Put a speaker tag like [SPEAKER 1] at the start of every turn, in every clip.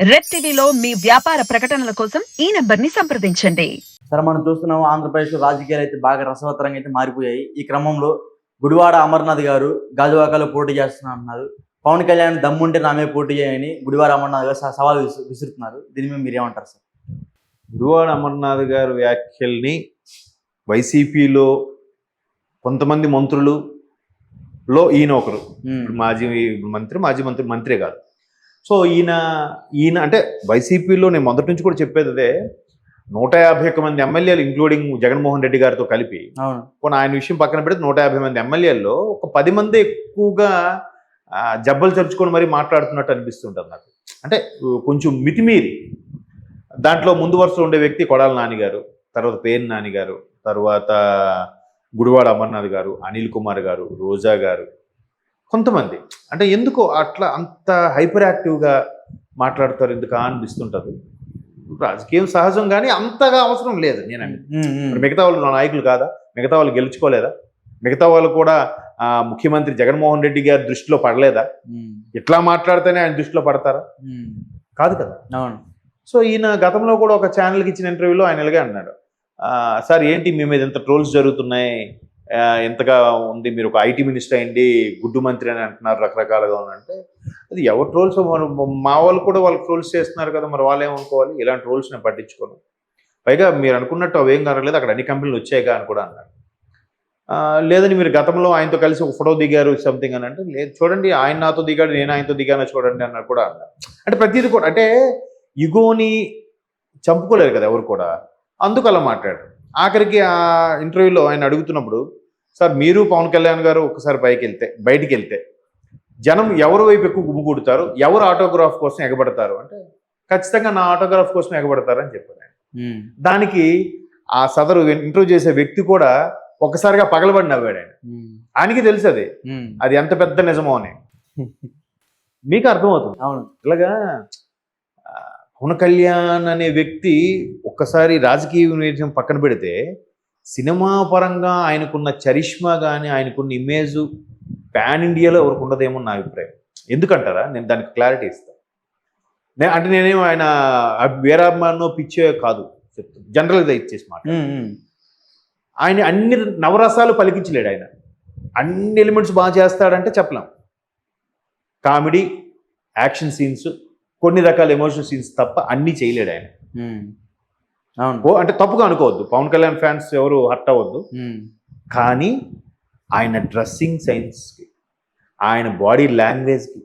[SPEAKER 1] Red టీవీలో మీ వ్యాపార ప్రకటనల కోసం ఈ నెంబర్ని సంప్రదించండి.
[SPEAKER 2] సరే మనం చూస్తున్నాం ఆంధ్రప్రదేశ్లో రాజకీయాలు అయితే బాగా రసవత్తరంగా అయితే మారిపోయాయి. ఈ క్రమంలో గుడివాడ అమర్నాథ్ గారు గాజువాకలో పోటీ చేస్తున్నా అంటున్నారు పవన్ కళ్యాణ్ దమ్ముంటే నామే పోటీ చేయని గుడివాడ అమర్నాథ్ గారు సవాల్ విసు- విసురుతున్నారు. దీని మీద మీరు ఏమంటారు సార్?
[SPEAKER 3] గురువాడ అమర్నాథ్ గారి వ్యాఖ్యల్ని వైసీపీలో కొంతమంది మంత్రులు లో ఈయన ఒకరు. మాజీ మంత్రి మాజీ మంత్రి మంత్రే కాదు. సో ఈయన ఈయన అంటే వైసీపీలో నేను మొదటి నుంచి కూడా చెప్పేది అదే నూట యాభై ఒక్క మంది ఎమ్మెల్యేలు ఇంక్లూడింగ్ జగన్మోహన్ రెడ్డి గారితో కలిపి పోనీ ఆయన విషయం పక్కన పెడితే నూట యాభై మంది ఎమ్మెల్యేల్లో ఒక పది మంది ఎక్కువగా జబ్బలు చరుచుకొని మరీ మాట్లాడుతున్నట్టు అనిపిస్తుంటుంది నాకు. అంటే కొంచెం మితిమీరి. దాంట్లో ముందు వరుసలో ఉండే వ్యక్తి కొడాల నాని గారు తర్వాత పేరు నాని గారు తర్వాత గుడివాడ అమర్నాథ్ గారు అనిల్ కుమార్ గారు రోజా గారు కొంతమంది. అంటే ఎందుకో అట్లా అంత హైపర్ యాక్టివ్గా మాట్లాడతారు ఎందుకు అనిపిస్తుంటుంది. రాజకీయం సహజం కానీ అంతగా అవసరం లేదు నేను మిగతా వాళ్ళు నా నాయకులు కాదా? మిగతా వాళ్ళు గెలుచుకోలేదా? మిగతా వాళ్ళు కూడా ముఖ్యమంత్రి జగన్మోహన్ రెడ్డి గారి దృష్టిలో పడలేదా? ఇట్లా మాట్లాడితేనే ఆయన దృష్టిలో పడతారా. కాదు కదా.
[SPEAKER 2] అవును.
[SPEAKER 3] సో ఈయన గతంలో కూడా ఒక ఛానల్కి ఇచ్చిన ఇంటర్వ్యూలో ఆయన ఇలాగే అన్నాడు. "ఆ, సార్ ఏంటి మీ మీద ఎంత ట్రోల్స్ జరుగుతున్నాయి? ఎంతగా ఉంది మీరు ఒక ఐటీ మినిస్టర్ అయింది గుడ్డు మంత్రి అని అంటున్నారు రకరకాలుగా ఉందంటే అంటే అది రోల్స్ ట్రోల్స్ మా వాళ్ళు కూడా వాళ్ళకి రోల్స్ చేస్తున్నారు కదా మరి వాళ్ళు ఏమనుకోవాలి? ఇలాంటి రోల్స్ నేను పట్టించుకోను పైగా మీరు అనుకున్నట్టు అవేం కనలేదు అక్కడ అన్ని కంపెనీలు వచ్చాయిగా అని కూడా అన్నారు. లేదని మీరు గతంలో ఆయనతో కలిసి ఒక ఫోటో దిగారు సంథింగ్ అని అంటే లేదు చూడండి ఆయన నాతో దిగాడు నేను ఆయనతో దిగాను చూడండి అన్నారు కూడా అన్నారు. అంటే ప్రతిదీ కూడా అంటే ఇగోని చంపుకోలేరు కదా ఎవరు కూడా అందుకు అలా మాట్లాడారు. ఆఖరికి ఆ ఇంటర్వ్యూలో ఆయన అడుగుతున్నప్పుడు సార్ మీరు పవన్ కళ్యాణ్ గారు ఒకసారి పైకి వెళ్తే బయటికి వెళ్తే జనం ఎవరి వైపు ఎక్కువ గుమ్ముకూడతారు ఎవరు ఆటోగ్రాఫ్ కోసం ఎగబడతారు? అంటే ఖచ్చితంగా నా ఆటోగ్రాఫ్ కోసం ఎగబడతారు అని చెప్పారు ఆయన. దానికి ఆ సదరు ఇంటర్వ్యూ చేసే వ్యక్తి కూడా ఒక్కసారిగా పగలబడి నవ్వాడు ఆయన. ఆయనకి తెలుసు అది. అది ఎంత పెద్ద నిజమో అని. మీకు అర్థమవుతుంది.
[SPEAKER 2] అవును.
[SPEAKER 3] ఇలాగా పవన్ కళ్యాణ్ అనే వ్యక్తి ఒక్కసారి రాజకీయ విషయం పక్కన పెడితే సినిమా పరంగా ఆయనకున్న చరిష్మా కానీ ఆయనకున్న ఇమేజ్ పాన్ ఇండియాలో ఎవరికి ఉండదేమో నా అభిప్రాయం. ఎందుకంటారా? నేను దానికి క్లారిటీ ఇస్తాను నే అంటే నేనేం ఆయన వీరాభిమానో పిచ్చో కాదు. చెప్తాను జనరల్గా ఇచ్చేసి మాట. ఆయన అన్ని నవరసాలు పలికించలేడు ఆయన. అన్ని ఎలిమెంట్స్ బాగా చేస్తాడంటే చెప్పలేం. కామెడీ యాక్షన్ సీన్స్ కొన్ని రకాల ఎమోషనల్ సీన్స్ తప్ప అన్నీ చేయలేడు ఆయన.
[SPEAKER 2] అవును.
[SPEAKER 3] అంటే తప్పుగా అనుకోవద్దు. పవన్ కళ్యాణ్ ఫ్యాన్స్ ఎవరు హర్ట్ అవ్వద్దు. కానీ ఆయన డ్రెస్సింగ్ సెన్స్కి ఆయన బాడీ లాంగ్వేజ్కి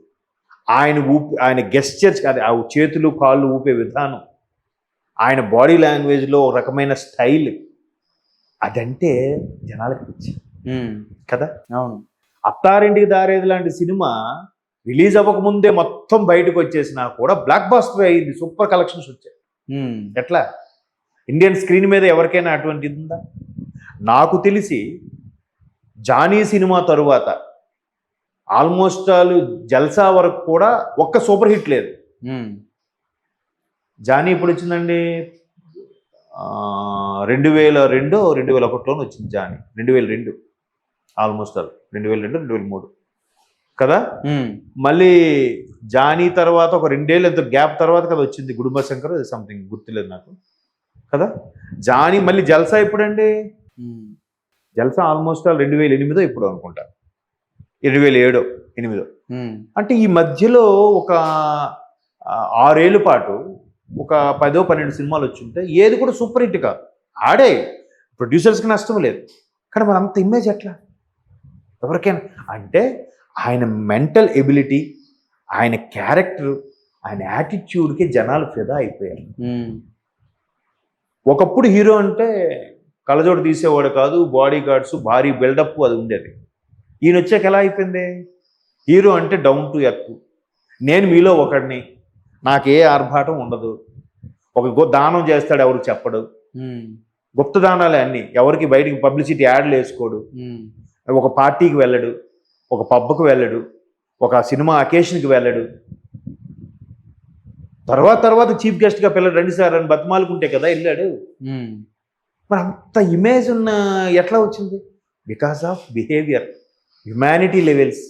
[SPEAKER 3] ఆయన ఊపి ఆయన గెస్చర్స్ అది ఆ చేతులు కాళ్ళు ఊపే విధానం ఆయన బాడీ లాంగ్వేజ్లో ఒక రకమైన స్టైల్ అదంటే జనాలకు పిచ్చి. కదా?
[SPEAKER 2] అవును.
[SPEAKER 3] అత్తారింటికి దారేది లాంటి సినిమా రిలీజ్ అవ్వకముందే మొత్తం బయటకు వచ్చేసినా కూడా బ్లాక్ బాస్టర్ అయ్యింది సూపర్ కలెక్షన్స్ వచ్చాయి. ఎట్లా? ఇండియన్ స్క్రీన్ మీద ఎవరికైనా అటువంటి ఉందా? నాకు తెలిసి జానీ సినిమా తరువాత ఆల్మోస్ట్ ఆల్ జల్సా వరకు కూడా ఒక్క సూపర్ హిట్ లేదు. జానీ ఇప్పుడు వచ్చిందండి? రెండు వేల రెండు రెండు వేల ఒకటిలోనే వచ్చింది జానీ. రెండు వేల రెండు. Almost all. రెండు వేల రెండు రెండు వేల మూడు. కదా. మళ్ళీ జానీ తర్వాత ఒక రెండేళ్ళు ఎంత గ్యాప్ తర్వాత కదా వచ్చింది గుడుంబ శంకర్ సంథింగ్ గుర్తులేదు నాకు. కదా? జానీ మళ్ళీ జల్సా ఎప్పుడండి. జల్సా ఆల్మోస్ట్ ఆల్ రెండు వేల ఎనిమిదో ఇప్పుడు అనుకుంటా. రెండు వేల ఏడో ఎనిమిదో. అంటే ఈ మధ్యలో ఒక ఆరేళ్ళ పాటు ఒక పదో పన్నెండు సినిమాలు వచ్చుంటే ఏది కూడా సూపర్ హిట్ కాదు. ఆడే ప్రొడ్యూసర్స్కి నష్టం లేదు. కానీ మన అంత ఇమేజ్ ఎట్లా? ఎవరికైనా. అంటే ఆయన మెంటల్ ఎబిలిటీ ఆయన క్యారెక్టర్ ఆయన యాటిట్యూడ్కి జనాలు ఫిదా అయిపోయారు. ఒకప్పుడు హీరో అంటే కళ్ళజోడు తీసేవాడు కాదు బాడీ గార్డ్స్ భారీ బిల్డప్ అది ఉండేది. ఈయన వచ్చాక ఎలా అయిపోయింది? హీరో అంటే డౌన్ టు ఎర్త్. నేను మీలో ఒకడిని నాకే ఆర్భాటం ఉండదు. ఒక దానం చేస్తాడు ఎవరు చెప్పడు. గుప్త దానాలే అన్ని. ఎవరికి బయటికి పబ్లిసిటీ యాడ్లు వేసుకోడు. ఒక పార్టీకి వెళ్ళడు. ఒక పబ్కి వెళ్ళడు ఒక సినిమా అకేషన్కి వెళ్ళడు. తర్వాత తర్వాత చీఫ్ గెస్ట్గా పిల్లలు రండి సార్ అని బతిమాలుకుంటే కదా వెళ్ళాడు. మరి అంత ఇమేజ్ ఉన్న ఎట్లా వచ్చింది? Because of behaviour humanity levels.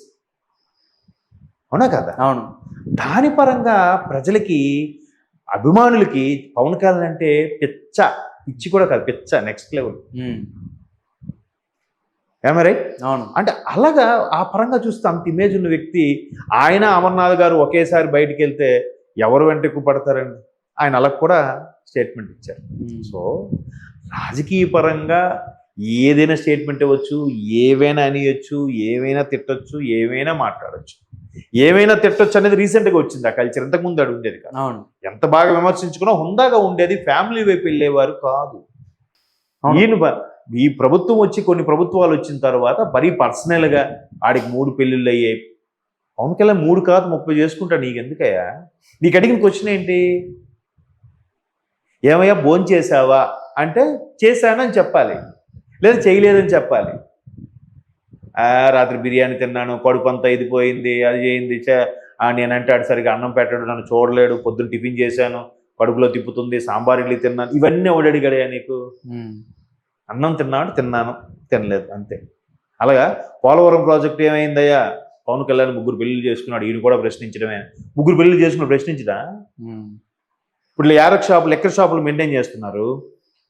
[SPEAKER 3] అవునా కదా?
[SPEAKER 2] అవును.
[SPEAKER 3] దాని పరంగా ప్రజలకి అభిమానులకి పవన్ కళ్యాణ్ అంటే పిచ్చ పిచ్చి కూడా కాదు పిచ్చ నెక్స్ట్ లెవెల్. ఏమరై
[SPEAKER 2] అవును.
[SPEAKER 3] అంటే అలాగా ఆ పరంగా చూస్తే అంత ఇమేజ్ ఉన్న వ్యక్తి ఆయన అమర్నాథ్ గారు ఒకేసారి బయటికి వెళ్తే ఎవరు వెంట ఎక్కువ పడతారండి? ఆయన అలా కూడా స్టేట్మెంట్ ఇచ్చారు. సో రాజకీయ పరంగా ఏదైనా స్టేట్మెంట్ ఇవ్వచ్చు ఏవైనా అనియొచ్చు ఏవైనా తిట్టొచ్చు ఏవైనా మాట్లాడొచ్చు. ఏమైనా తిట్టొచ్చు అనేది రీసెంట్గా వచ్చింది ఆ కల్చర్ ఇంతకుముందు అది ఉండేది కాదు.
[SPEAKER 2] అవును.
[SPEAKER 3] ఎంత బాగా విమర్శించుకున్నా హుందాగా ఉండేది ఫ్యామిలీ వైపు వెళ్ళేవారు కాదు. ఈయన ఈ ప్రభుత్వం వచ్చి కొన్ని ప్రభుత్వాలు వచ్చిన తర్వాత మరీ పర్సనల్గా ఆడికి మూడు పెళ్ళిళ్ళు అయ్యాయి పవన్ కళ్యాణ్ మూడు కాదు ముప్పై చేసుకుంటా నీకు ఎందుకయ్యా? నీకు అడిగిన క్వశ్చన్ ఏంటి? ఏమయ్యా భోజనం చేసావా? అంటే చేశానని చెప్పాలి. లేదా చేయలేదని చెప్పాలి. రాత్రి బిర్యానీ తిన్నాను కడుపు అంతా ఇదిపోయింది అది చేయింది చే- ఆ, నేనంటే ఆడు సరిగా అన్నం పెట్టాడు నన్ను చూడలేడు పొద్దున్న టిఫిన్ చేశాను కడుపులో తిప్పుతుంది సాంబార్ ఇడ్లీ తిన్నాను ఇవన్నీ ఎవడు అడిగాడయ్యా నీకు? అన్నం తిన్నాడు తిన్నాను తినలేదు అంతే. అలాగా? పోలవరం ప్రాజెక్ట్ ఏమైందయ్యా? పవన్ కళ్యాణ్ ముగ్గురు పెళ్ళి చేసుకున్నాడు ఈయన కూడా ప్రశ్నించడమే. ముగ్గురు పెళ్ళి చేసుకుని ప్రశ్నించడా. ఇప్పుడు యారక్ షాపులు ఎక్కర షాపులు మెయింటైన్ చేస్తున్నారు.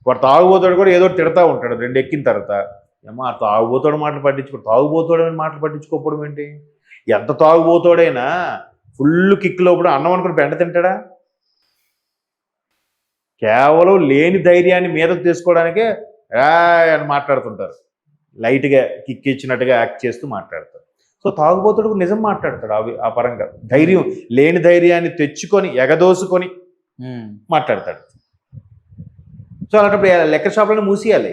[SPEAKER 3] వాడు తాగుబోతాడు కూడా ఏదో తిడతా ఉంటాడు రెండు ఎక్కిన తర్వాత. ఏమో ఆ తాగుబోతాడు మాటలు పట్టించుకో తాగుబోతాడు అని మాటలు పట్టించుకోకపోవడం ఏంటి? ఎంత తాగుబోతాడైనా ఫుల్ కిక్ లోపల అన్నం అనుకుని పెంట తింటాడా? కేవలం లేని ధైర్యాన్ని మీద తీసుకోవడానికే అని మాట్లాడుతుంటారు. లైట్గా కిక్ ఇచ్చినట్టుగా యాక్ట్ చేస్తూ మాట్లాడతారు. సో తాగుబోతుడు నిజం మాట్లాడతాడు అవి ఆ పరంగా. ధైర్యం లేని ధైర్యాన్ని తెచ్చుకొని ఎగదోసుకొని. మాట్లాడతాడు. సో అలాంటప్పుడు లెక్క షాపులను మూసేయాలి.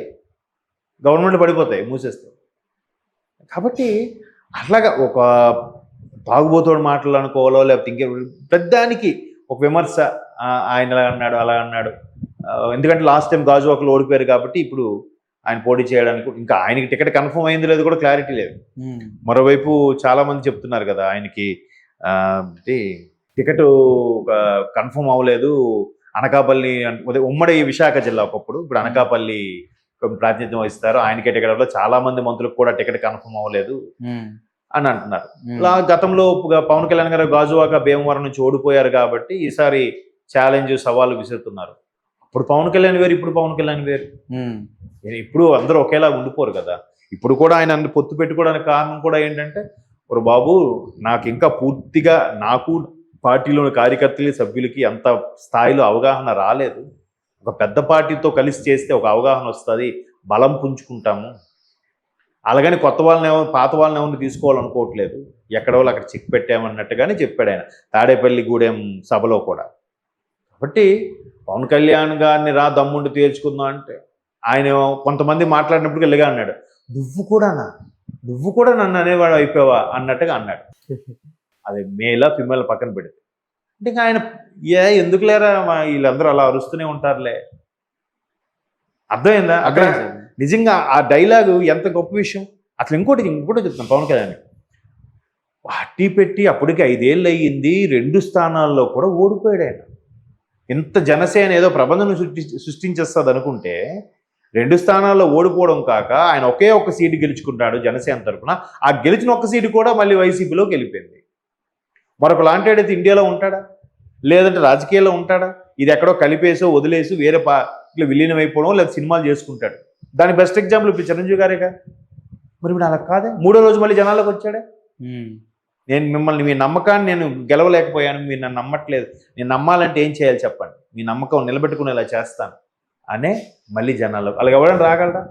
[SPEAKER 3] గవర్నమెంట్ పడిపోతాయి మూసేస్తే కాబట్టి అట్లాగా ఒక తాగుబోతోడు మాటలు అనుకోవాలో లేకపోతే ఇంకే పెద్దానికి ఒక విమర్శ ఆయన అన్నాడు అలా అన్నాడు. ఎందుకంటే లాస్ట్ టైం గాజువాకలు ఓడిపోయారు కాబట్టి ఇప్పుడు ఆయన పోటీ చేయడానికి ఇంకా ఆయనకి టికెట్ కన్ఫర్మ్ అయింది లేదు కూడా క్లారిటీ లేదు. మరోవైపు చాలా మంది చెప్తున్నారు కదా ఆయనకి టికెట్ కన్ఫర్మ్ అవ్వలేదు. అనకాపల్లి అన్- ఉదయ- ఉమ్మడి విశాఖ జిల్లా ఒకప్పుడు ఇప్పుడు అనకాపల్లి ప్రాతినిధ్యం వహిస్తారు. ఆయనకే టికెట్ అవ్వలేదు. చాలా మంది మంత్రులకు కూడా టికెట్ కన్ఫర్మ్ అవ్వలేదు. అని అంటున్నారు. ఇలా గతంలో పవన్ కళ్యాణ్ గారు గాజువాక భీమవరం నుంచి ఓడిపోయారు కాబట్టి ఈసారి ఛాలెంజ్ సవాళ్ళు విసురుతున్నారు. అప్పుడు పవన్ కళ్యాణ్ వేరు ఇప్పుడు పవన్ కళ్యాణ్ వేరు. ఇప్పుడు అందరూ ఒకేలా ఉండిపోరు కదా. ఇప్పుడు కూడా ఆయన పొత్తు పెట్టుకోవడానికి కారణం కూడా ఏంటంటే ఒక బాబు నాకు ఇంకా పూర్తిగా నాకు పార్టీలోని కార్యకర్తలు సభ్యులకి అంత స్థాయిలో అవగాహన రాలేదు. ఒక పెద్ద పార్టీతో కలిసి చేస్తే ఒక అవగాహన వస్తుంది బలం పుంజుకుంటాము. అలాగని కొత్త వాళ్ళని ఎవరు పాత వాళ్ళని ఎవరిని తీసుకోవాలనుకోవట్లేదు. ఎక్కడ వాళ్ళు అక్కడ చెక్ పెట్టామన్నట్టుగానే చెప్పాడు ఆయన. తాడేపల్లి గూడెం సభలో కూడా. కాబట్టి పవన్ కళ్యాణ్ గారిని రా దమ్ముండి తేల్చుకుందాం అంటే ఆయన కొంతమంది మాట్లాడినప్పుడు ఇలాగా అన్నాడు. నువ్వు కూడానా నువ్వు కూడా నన్ను అనేవాడు అయిపోయావా? అన్నట్టుగా అన్నాడు. అది మేలా ఫిమేల్ పక్కన పెడితే. అంటే ఇంకా ఆయన ఏ ఎందుకు లేరా వీళ్ళందరూ అలా అరుస్తూనే ఉంటారులే. అర్థమైందా? అక్కడ
[SPEAKER 2] సార్.
[SPEAKER 3] నిజంగా ఆ డైలాగు ఎంత గొప్ప విషయం? అసలు ఇంకోటి ఇంకోటి చెప్తాను పవన్ కళ్యాణ్ పార్టీ పెట్టి అప్పటికి ఐదేళ్ళు అయ్యింది రెండు స్థానాల్లో కూడా ఓడిపోయాడు ఆయన. ఇంత జనసేన ఏదో ప్రబంధన సృష్టి సృష్టించేస్తుంది అనుకుంటే రెండు స్థానాల్లో ఓడిపోవడం కాక ఆయన ఒకే ఒక్క సీటు గెలుచుకుంటాడు జనసేన తరపున ఆ గెలిచిన ఒక్క సీటు కూడా మళ్ళీ వైసీపీలోకి వెళ్ళిపోయింది. మరొక లాంటి ఇండియాలో ఉంటాడా? లేదంటే రాజకీయాల్లో ఉంటాడా? ఇది ఎక్కడో కలిపేసో వదిలేసి వేరే పా ఇట్లా విలీనం అయిపోవడం లేదా సినిమాలు చేసుకుంటాడు. దాని బెస్ట్ ఎగ్జాంపుల్ ఇప్పుడు చిరంజీవి గారేగా? మరి ఇప్పుడు అలా కాదే? మూడో రోజు మళ్ళీ జనాల్లోకి వచ్చాడే. నేను మిమ్మల్ని మీ నమ్మకాన్ని నేను గెలవలేకపోయాను మీరు నన్ను నమ్మట్లేదు. నేను నమ్మాలంటే ఏం చేయాలి చెప్పండి? మీ నమ్మకం నిలబెట్టుకునేలా చేస్తాను. అనే మళ్ళీ జనాల్లో అలాగ ఎవరైనా రాగలరా.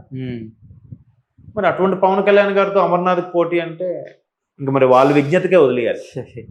[SPEAKER 3] మరి అటువంటి పవన్ కళ్యాణ్ గారితో అమర్నాథ్ పోటీ అంటే ఇంకా మరి వాళ్ళ విజ్ఞతకే వదిలేయాలి.